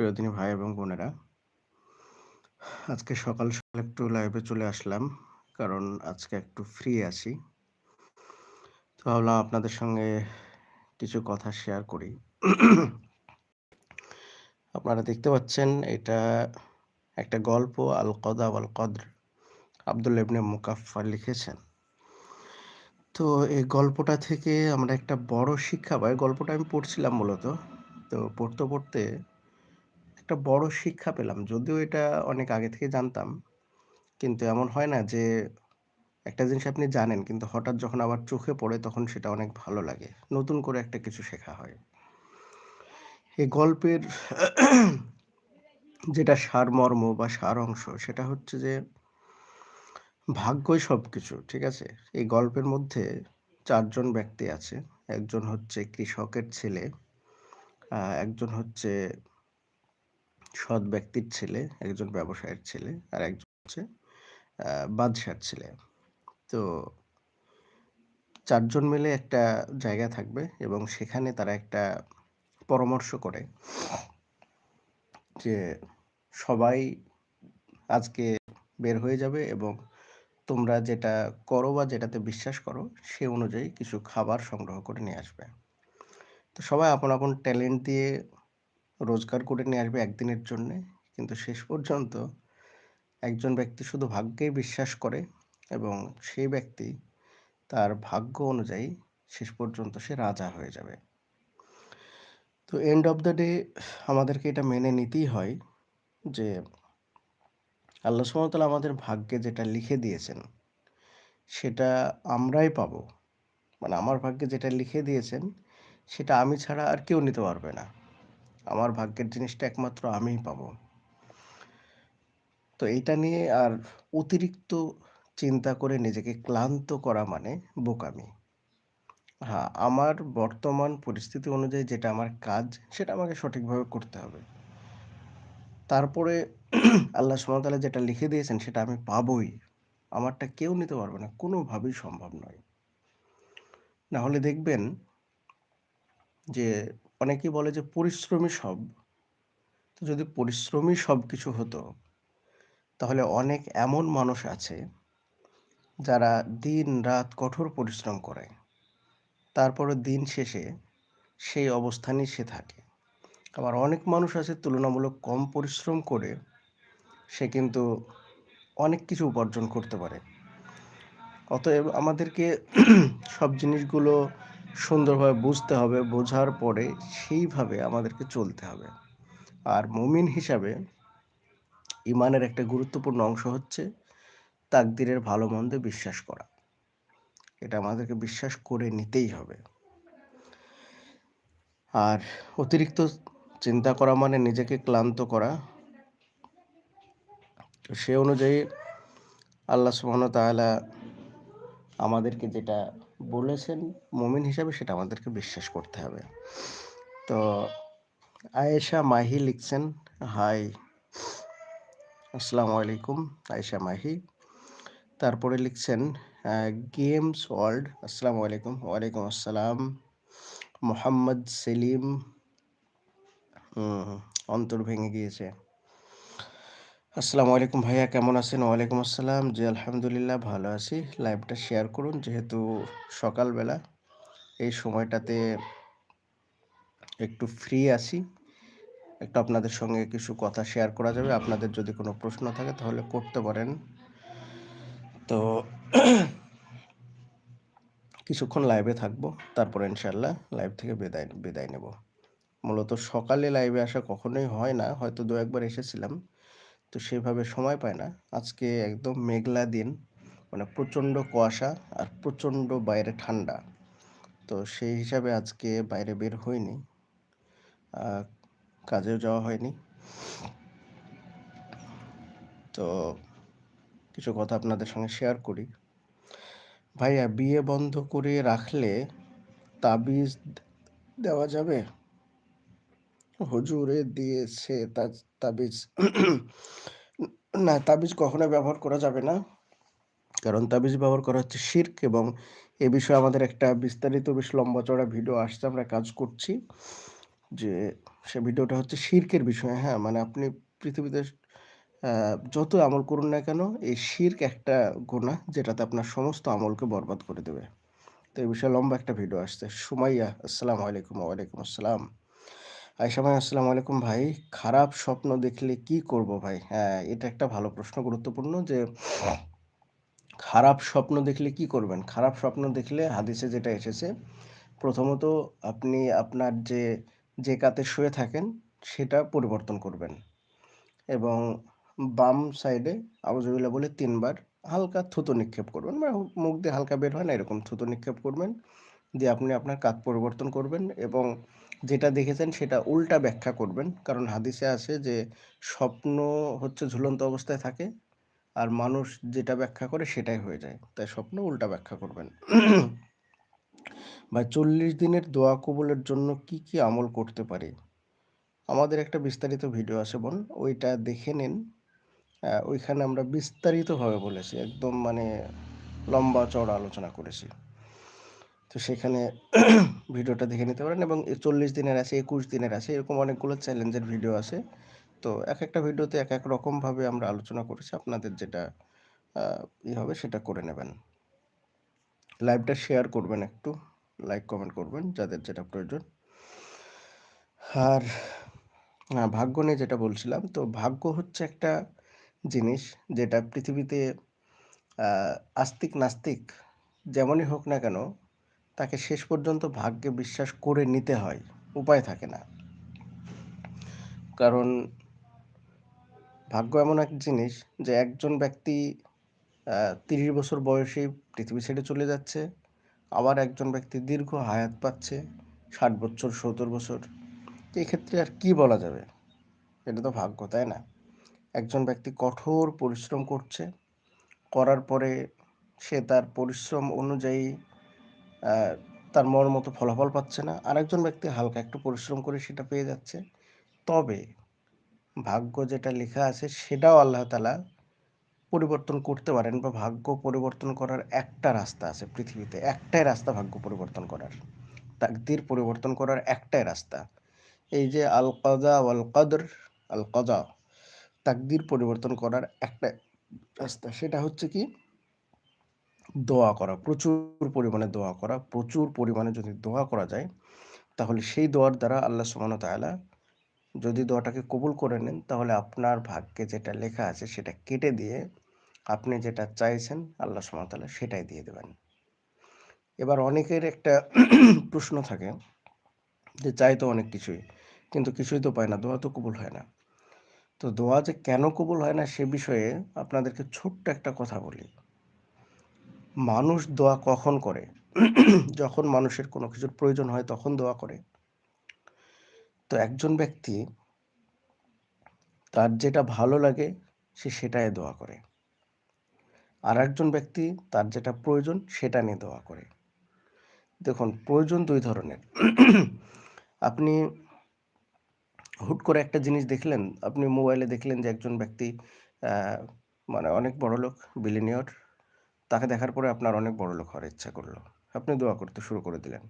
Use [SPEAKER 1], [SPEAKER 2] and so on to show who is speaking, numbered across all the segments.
[SPEAKER 1] প্রিয়দিনী ভাই এবং বোনেরা। আজকে সকাল সকাল একটু লাইভে চলে আসলাম, কারণ আজকে একটু ফ্রি আছি। তো ভাবলাম আপনাদের সঙ্গে কিছু কথা শেয়ার করি। আপনারা দেখতে পাচ্ছেন এটা একটা গল্প, আল কদা আল কদ্র। আব্দুল ইবনে মুকাফা লিখেছেন। তো এই গল্পটা থেকে আমরা একটা বড় শিক্ষা পাই। গল্পটা আমি পড়ছিলাম মূলত। তো পড়তে পড়তে একটা বড় শিক্ষা পেলাম। যদিও এটা অনেক আগে থেকে জানতাম। কিন্তু এমন হয় না যে, একটা জিনিস আপনি জানেন কিন্তু হঠাৎ যখন আবার চোখে পড়ে তখন সেটা অনেক ভালো লাগে। নতুন করে একটা কিছু শেখা হয়। এই গল্পের যেটা সারমর্ম বা সার অংশ সেটা হচ্ছে যে, ভাগ্যই সব কিছু ঠিক আছে? এই গল্পের মধ্যে চারজন ব্যক্তি আছে। একজন হচ্ছে কৃষকের ছেলে একজন হচ্ছে সৎ ব্যক্তির ছেলে, একজন ব্যবসায়ের ছেলে আর একজন হচ্ছে বাদশার ছেলে। তো চারজন মিলে একটা জায়গা থাকবে এবং সেখানে তারা একটা পরামর্শ করে যে সবাই আজকে বের হয়ে যাবে এবং তোমরা যেটা করো বা যেটাতে বিশ্বাস করো, সে অনুযায়ী কিছু খাবার সংগ্রহ করে নিয়ে আসবে। তো সবাই আপন আপন ট্যালেন্ট দিয়ে রোজগার করে নিয়ে আসবে একদিনের জন্যে। কিন্তু শেষ পর্যন্ত একজন ব্যক্তি শুধু ভাগ্যেই বিশ্বাস করে এবং সেই ব্যক্তি তার ভাগ্য অনুযায়ী শেষ পর্যন্ত সে রাজা হয়ে যাবে। তো এন্ড অফ দ্য ডে আমাদেরকে এটা মেনে নিতেই হয় যে আল্লাহ সুমতলা আমাদের ভাগ্যে যেটা লিখে দিয়েছেন সেটা আমরাই পাবো। মানে আমার ভাগ্যে যেটা লিখে দিয়েছেন সেটা আমি ছাড়া আর কেউ নিতে পারবে না। আমার ভাগ্যের জিনিসটা একমাত্র আমিই পাবো। তো এইটা নিয়ে আর অতিরিক্ত চিন্তা করে নিজেকে ক্লান্ত করা মানে বোকামি। হ্যাঁ আমার বর্তমান পরিস্থিতি অনুযায়ী যেটা আমার কাজ, সেটা আমাকে সঠিকভাবে করতে হবে। তারপরে আল্লাহ সুমতালা যেটা লিখে দিয়েছেন, সেটা আমি পাবই। আমারটা কেউ নিতে পারবে না, কোনোভাবেই সম্ভব নয়। না হলে দেখবেন যে অনেকেই বলে যে পরিশ্রমী সব। তো যদি পরিশ্রমী সব কিছু হতো, তাহলে অনেক এমন মানুষ আছে যারা দিন রাত কঠোর পরিশ্রম করে, তারপরে দিন শেষে সেই অবস্থানই সে থাকে। আবার অনেক মানুষ আছে তুলনামূলক কম পরিশ্রম করে, সে কিন্তু অনেক কিছু উপার্জন করতে পারে। অতএব আমাদেরকে সব জিনিসগুলো সুন্দরভাবে বুঝতে হবে, বোঝার পরে সেইভাবে আমাদেরকে চলতে হবে। আর মুমিন হিসাবে ইমানের একটা গুরুত্বপূর্ণ অংশ হচ্ছে তাকদিরের ভালো মন্দে বিশ্বাস করা। এটা আমাদেরকে বিশ্বাস করে নিতেই হবে। আর অতিরিক্ত চিন্তা করা মানে নিজেকে ক্লান্ত করা। তো সে অনুযায়ী আল্লাহ সুবহান তাআলা আমাদেরকে যেটা বলেছেন, মুমিন হিসাবে সেটা আমাদেরকে বিশ্বাস করতে হবে। তো আয়েশা মাহি লিখছেন, হাই, আসসালামু আলাইকুম। আয়েশা মাহি। তারপরে লিখছেন, গেমস ওয়ার্ল্ড, আসসালামু আলাইকুম। ওয়ালাইকুম আসসালাম। মোহাম্মদ সেলিম অন্তর ভেঙে গিয়েছে। আসসালামু আলাইকুম ভাইয়া, কেমন আছেন? ওয়ালাইকুম আসসালাম। জি, আলহামদুলিল্লাহ ভালো আছি। লাইভটা শেয়ার করুন, যেহেতু সকালবেলা। এই সময়টাতে একটু ফ্রি আছি। একটু আপনাদের সঙ্গে কিছু কথা শেয়ার করা যাবে। আপনাদের যদি কোনো প্রশ্ন থাকে, তাহলে করতে পারেন। তো কিছুক্ষণ লাইভে থাকব, তারপর ইনশাল্লাহ লাইভ থেকে বিদায় বিদায় নেব। মূলত সকালে লাইভে আসা কখনোই হয় না, হয়তো দু একবার এসেছিলাম। তো সেভাবে সময় পায় না। আজকে একদম মেঘলা দিন মানে প্রচণ্ড কুয়াশা আর প্রচণ্ড বাইরে ঠান্ডা। তো সেই হিসাবে আজকে বাইরে বের হয়নি কাজেও যাওয়া হয়নি। তো কিছু কথা আপনাদের সঙ্গে শেয়ার করি। ভাইয়া, বিয়ে বন্ধ করে রাখলে তাবিজ দেওয়া যাবে? হুজুরে দিয়েছে তাবিজ না তাবিজ কখনো ব্যবহার করা যাবে না কারণ তাবিজ ব্যবহার করা হচ্ছে শির্ক এবং এ বিষয়ে আমাদের একটা বিস্তারিত বেশ লম্বা চড়া ভিডিও আসছে আমরা কাজ করছি যে সে ভিডিওটা হচ্ছে শির্কের বিষয়ে, হ্যাঁ? মানে আপনি পৃথিবীতে যত আমল করুন না কেন, এই শির্ক একটা গোনা যেটাতে আপনার সমস্ত আমলকে বরবাদ করে দেবে। তো এই বিষয়ে লম্বা একটা ভিডিও আসছে। সুমাইয়া, আসসালামু আলাইকুম। ওয়ালাইকুম আসসালাম। আয়েশা ভাই, আসসালামু আলাইকুম ভাই। খারাপ স্বপ্ন দেখলে কি করব ভাই? হ্যাঁ, এটা একটা ভালো প্রশ্ন গুরুত্বপূর্ণ যে খারাপ স্বপ্ন দেখলে কি করবেন? খারাপ স্বপ্ন দেখলে হাদিসে যেটা এসেছে, প্রথমত আপনি আপনার যে, যে কাতে শুয়ে থাকেন সেটা পরিবর্তন করবেন এবং বাম সাইডে আউযুবিল্লাহ বলে তিনবার হালকা থুতু নিক্ষেপ করবেন। মানে মুখ দিয়ে হালকা বের হয় না এরকম থুতু নিক্ষেপ করবেন। দিয়ে আপনি আপনার কাত পরিবর্তন করবেন এবং যেটা দেখেছেন সেটা উল্টা ব্যাখ্যা করবেন। কারণ হাদিসে আছে যে স্বপ্ন হচ্ছে ঝুলন্ত অবস্থায় থাকে। আর মানুষ যেটা ব্যাখ্যা করে সেটাই হয়ে যায়। তাই স্বপ্ন উল্টা ব্যাখ্যা করবেন। বা চল্লিশ দিনের দোয়া কবুলের জন্য কি, কি আমল করতে পারি? আমাদের একটা বিস্তারিত ভিডিও আছে বোন, ওইটা দেখে নিন। ওইখানে আমরা বিস্তারিতভাবে বলেছি। একদম মানে লম্বা চওড়া আলোচনা করেছি। তো সেখানে ভিডিওটা দেখে নিতে পারেন এবং ৪০ দিনের আছে, ২১ দিনের আছে। এরকম অনেকগুলো চ্যালেঞ্জের ভিডিও আছে। তো এক একটা ভিডিওতে এক এক রকমভাবে আমরা আলোচনা করেছি। আপনাদের যেটা ই হবে সেটা করে নেবেন। লাইভটা শেয়ার করবেন একটু। লাইক, কমেন্ট করবেন যাদের যেটা প্রয়োজন। আর ভাগ্য নিয়ে যেটা বলছিলাম, তো ভাগ্য হচ্ছে একটা জিনিস যেটা পৃথিবীতে আস্তিক নাস্তিক যেমনই হোক না কেন, তাকে শেষ পর্যন্ত ভাগ্যে বিশ্বাস করে নিতে হয়। উপায় থাকে না। কারণ ভাগ্য এমন এক জিনিস যে একজন ব্যক্তি তিরিশ বছর বয়সেই পৃথিবী ছেড়ে চলে যাচ্ছে। আবার একজন ব্যক্তি দীর্ঘ হায়াত পাচ্ছে ৬০ বছর, ৭০ বছর। এক্ষেত্রে আর কি বলা যাবে? এটা তো ভাগ্য, তাই না? একজন ব্যক্তি কঠোর পরিশ্রম করছে। করার পরে সে তার পরিশ্রম অনুযায়ী তার মন মতো ফলাফল পাচ্ছে না। আরেকজন ব্যক্তি হালকা একটু পরিশ্রম করে সেটা পেয়ে যাচ্ছে। তবে ভাগ্য যেটা লেখা আছে সেটাও আল্লাহ তালা পরিবর্তন করতে পারেন বা ভাগ্য পরিবর্তন করার একটা রাস্তা আছে পৃথিবীতে। একটাই রাস্তা ভাগ্য পরিবর্তন করার। তাকদির পরিবর্তন করার একটাই রাস্তা। এই যে আল কাযা ওয়াল কদর, আল কাযা তাকদির পরিবর্তন করার একটা রাস্তা। সেটা হচ্ছে কি? দোয়া করা। প্রচুর পরিমাণে দোয়া করা। প্রচুর পরিমাণে যদি দোয়া করা যায়, তাহলে সেই দোয়ার দ্বারা আল্লাহ ওয়া তাআলা যদি দোয়াটাকে কবুল করে নেন, তাহলে আপনার ভাগ্যে যেটা লেখা আছে সেটা কেটে দিয়ে আপনি যেটা চাইছেন আল্লাহ ওয়া তাআলা সেটাই দিয়ে দেবেন। এবার অনেকের একটা প্রশ্ন থাকে যে চাই তো অনেক কিছুই। কিন্তু কিছুই তো পায় না। দোয়া তো কবুল হয় না। তো দোয়া যে কেন কবুল হয় না সে বিষয়ে আপনাদেরকে ছোট্ট একটা কথা বলি। মানুষ দোয়া কখন করে? যখন মানুষের কোনো কিছুর প্রয়োজন হয় তখন দোয়া করে। তো একজন ব্যক্তি তার যেটা ভালো লাগে সে সেটাই দোয়া করে। আর একজন ব্যক্তি তার যেটা প্রয়োজন সেটা নিয়ে দোয়া করে। দেখুন প্রয়োজন দুই ধরনের। আপনি হুট করে একটা জিনিস দেখলেন, আপনি মোবাইলে দেখলেন যে একজন ব্যক্তি মানে অনেক বড়লোক, বিলিনিয়র। তাকে দেখার পরে আপনার অনেক বড়লোক হওয়ার ইচ্ছা করল। আপনি দোয়া করতে শুরু করে দিলেন।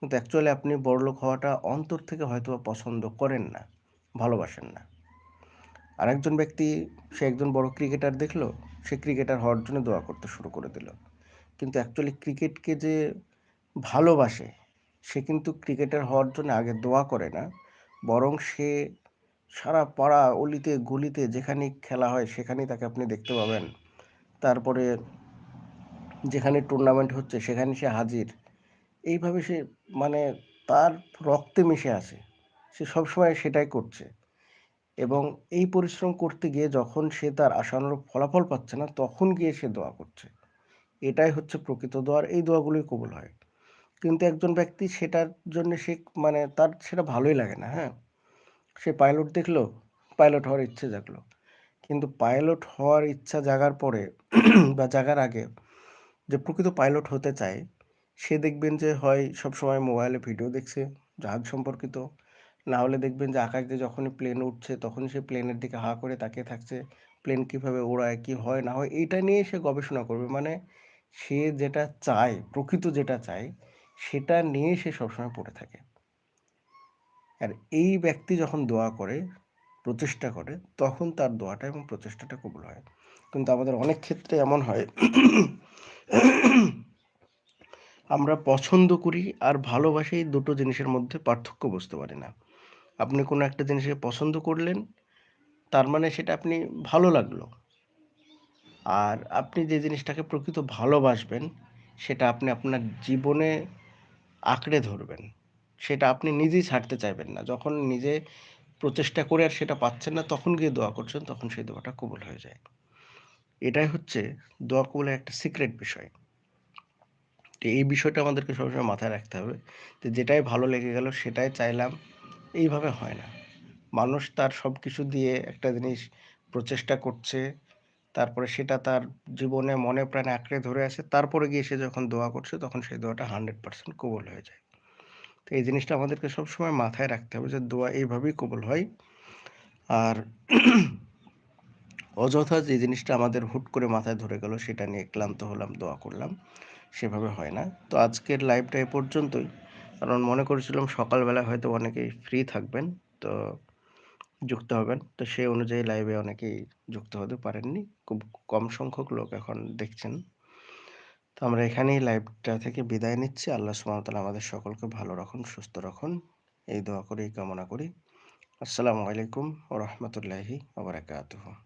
[SPEAKER 1] কিন্তু অ্যাকচুয়ালি আপনি বড়লোক হওয়াটা অন্তর থেকে হয়তোবা পছন্দ করেন না, ভালোবাসেন না। আরেকজন ব্যক্তি সে একজন বড় ক্রিকেটার দেখল, সে ক্রিকেটার হওয়ার জন্য দোয়া করতে শুরু করে দিল। কিন্তু অ্যাকচুয়ালি ক্রিকেটকে যে ভালোবাসে, সে কিন্তু ক্রিকেটার হওয়ার জন্য আগে দোয়া করে না। বরং সে সারা পাড়া অলিতে গলিতে যেখানেই খেলা হয় সেখানেই তাকে আপনি দেখতে পাবেন। তারপরে যেখানে টুর্নামেন্ট হচ্ছে সেখানে সে হাজির। এইভাবে সে মানে তার রক্তে মিশে আছে। সে সবসময় সেটাই করছে। এবং এই পরিশ্রম করতে গিয়ে যখন সে তার আশানুরূপ ফলাফল পাচ্ছে না, তখন গিয়ে সে দোয়া করছে। এটাই হচ্ছে প্রকৃত দোয়া। আর এই দোয়াগুলোই কবুল হয়। কিন্তু একজন ব্যক্তি সেটার জন্য সে মানে তার সেটা ভালোই লাগে না, হ্যাঁ? সে পাইলট দেখল পাইলট হওয়ার ইচ্ছে জাগলো। কিন্তু পাইলট হওয়ার ইচ্ছা জাগার পরে বা জাগার আগে যে প্রকৃত পাইলট হতে চায়, সে দেখবেন যে হয় সবসময় মোবাইলে ভিডিও দেখছে জাহাজ সম্পর্কিত। না হলে দেখবেন যে আকাশ দিয়ে যখনই প্লেন উঠছে তখনই সে প্লেনের দিকে হা করে তাকিয়ে থাকছে। প্লেন কীভাবে ওড়ায়, কি হয় না হয় এইটা নিয়ে সে গবেষণা করবে। মানে সে যেটা চায়, প্রকৃত যেটা চায় সেটা নিয়ে সে সবসময় পড়ে থাকে। আর এই ব্যক্তি যখন দোয়া করে, প্রচেষ্টা করে, তখন তার দোয়াটা এবং প্রচেষ্টাটা কবুল হয়। কিন্তু আমাদের অনেক ক্ষেত্রে এমন হয় আমরা পছন্দ করি আর ভালোবাসি দুটো জিনিসের মধ্যে পার্থক্য বুঝতে পারি না। আপনি কোনো একটা জিনিসকে পছন্দ করলেন, তার মানে সেটা আপনি ভালো লাগল। আর আপনি যে জিনিসটাকে প্রকৃত ভালোবাসবেন, সেটা আপনি আপনার জীবনে আঁকড়ে ধরবেন। সেটা আপনি নিজেই ছাড়তে চাইবেন না। যখন নিজে প্রচেষ্টা করে আর সেটা পাচ্ছেন না, তখন গিয়ে দোয়া করছেন, তখন সেই দোয়াটা কবুল হয়ে যায়। এটাই হচ্ছে দোয়া কবুলের একটা সিক্রেট বিষয়। তো এই বিষয়টা আমাদেরকে সবসময় মাথায় রাখতে হবে যে যেটাই ভালো লেগে গেল সেটাই চাইলাম, এইভাবে হয় না। মানুষ তার সব কিছু দিয়ে একটা জিনিস প্রচেষ্টা করছে, তারপরে সেটা তার জীবনে মনে প্রাণে আঁকড়ে ধরে আছে, তারপরে গিয়ে সে যখন দোয়া করছে তখন সেই দোয়াটা 100% কবল হয়ে যায়। তো এই জিনিসটা আমাদেরকে সবসময় মাথায় রাখতে হবে যে দোয়া এইভাবেই কবল হয়। আর অযথা যে জিনিসটা আমাদের হুট করে মাথায় ধরে গেল সেটা নিয়ে ক্লান্ত হলাম, দোয়া করলাম, সেভাবে হয় না। তো আজকের লাইভটা এ পর্যন্তই। কারণ মনে করেছিলাম সকালবেলা হয়তো অনেকেই ফ্রি থাকবেন, তো যুক্ত হবেন। তো সেই অনুযায়ী লাইভে অনেকেই যুক্ত হতে পারেননি। খুব কম সংখ্যক লোক এখন দেখছেন। তো আমরা এখানেই লাইভটা থেকে বিদায় নিচ্ছি। আল্লাহ ওয়া আমাদের সকলকে ভালো রাখুন, সুস্থ রাখুন। এই দোয়া করেই কামনা করি। আসসালামু আলাইকুম ওয়া রাহমাতুল্লাহি ওয়া